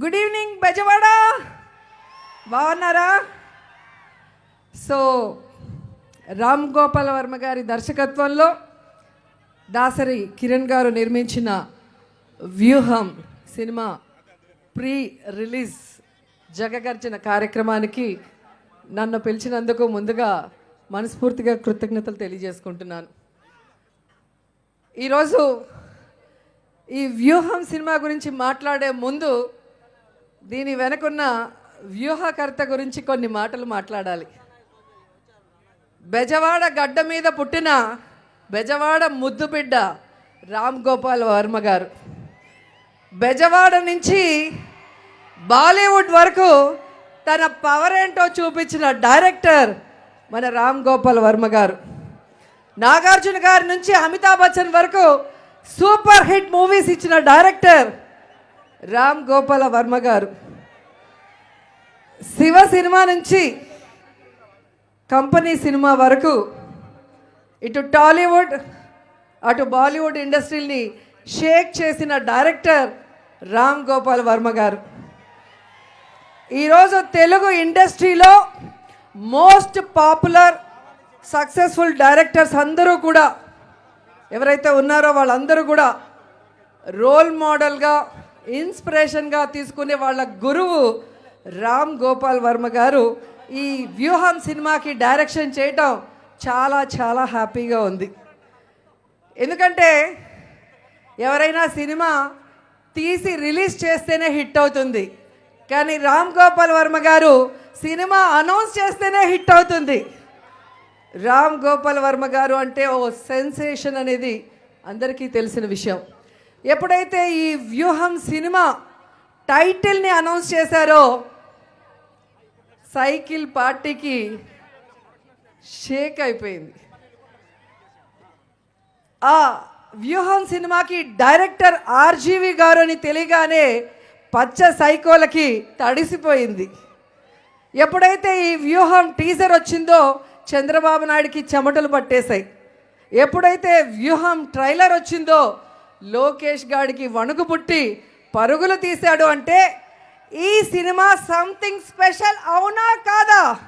Good evening Bezawada బాగున్నారా? So Ram Gopal Varma గారి దర్శకత్వంలో దాసరి కిరణ్ గారు నిర్మించిన వ్యూహం సినిమా ప్రీ రిలీజ్ జగగర్జన కార్యక్రమానికి నన్ను పిలిచినందుకు ముందుగా మనస్ఫూర్తిగా కృతజ్ఞతలు తెలియజేసుకుంటున్నాను. ఈరోజు ఈ వ్యూహం సినిమా గురించి మాట్లాడే ముందు దీని వెనకున్న వ్యూహకర్త గురించి కొన్ని మాటలు మాట్లాడాలి. బెజవాడ గడ్డ మీద పుట్టిన బెజవాడ ముద్దు బిడ్డ రామ్ గోపాల్ వర్మ గారు. బెజవాడ నుంచి బాలీవుడ్ వరకు తన పవర్ ఏంటో చూపించిన డైరెక్టర్ మన రామ్ గోపాల్ వర్మ గారు. నాగార్జున గారి నుంచి అమితాబ్ బచ్చన్ వరకు సూపర్ హిట్ మూవీస్ ఇచ్చిన డైరెక్టర్ రామ్ గోపాల వర్మ గారు. శివ సినిమా నుంచి కంపెనీ సినిమా వరకు ఇటు టాలీవుడ్ అటు బాలీవుడ్ ఇండస్ట్రీని షేక్ చేసిన డైరెక్టర్ రామ్ గోపాల్ వర్మ గారు. ఈరోజు తెలుగు ఇండస్ట్రీలో మోస్ట్ పాపులర్ సక్సెస్ఫుల్ డైరెక్టర్స్ అందరూ కూడా ఎవరైతే ఉన్నారో వాళ్ళందరూ కూడా రోల్ మోడల్గా ఇన్స్పిరేషన్గా తీసుకునే వాళ్ళ గురువు రామ్ గోపాల్ వర్మ గారు ఈ వ్యూహం సినిమాకి డైరెక్షన్ చేయటం చాలా చాలా హ్యాపీగా ఉంది. ఎందుకంటే ఎవరైనా సినిమా తీసి రిలీజ్ చేస్తేనే హిట్ అవుతుంది. కానీ రామ్ గోపాల్ వర్మ గారు సినిమా అనౌన్స్ చేస్తేనే హిట్ అవుతుంది. రామ్ గోపాల్ వర్మ గారు అంటే ఓ సెన్సేషన్ అనేది అందరికీ తెలిసిన విషయం. ఎప్పుడైతే ఈ వ్యూహం సినిమా టైటిల్ని అనౌన్స్ చేశారో సైకిల్ పార్టీకి షేక్ అయిపోయింది. ఆ వ్యూహం సినిమాకి డైరెక్టర్ ఆర్జీవి గారు అని తెలియగానే పచ్చ సైకోలకి తడిసిపోయింది. ఎప్పుడైతే ఈ వ్యూహం టీజర్ వచ్చిందో చంద్రబాబు నాయుడికి చెమటలు పట్టేశాయి. ఎప్పుడైతే వ్యూహం ట్రైలర్ వచ్చిందో లోకేష్ గాడికి వణుకు పుట్టి పరుగులు తీశాడు అంటే ఈ సినిమా సంథింగ్ స్పెషల్ అవునా కాదా?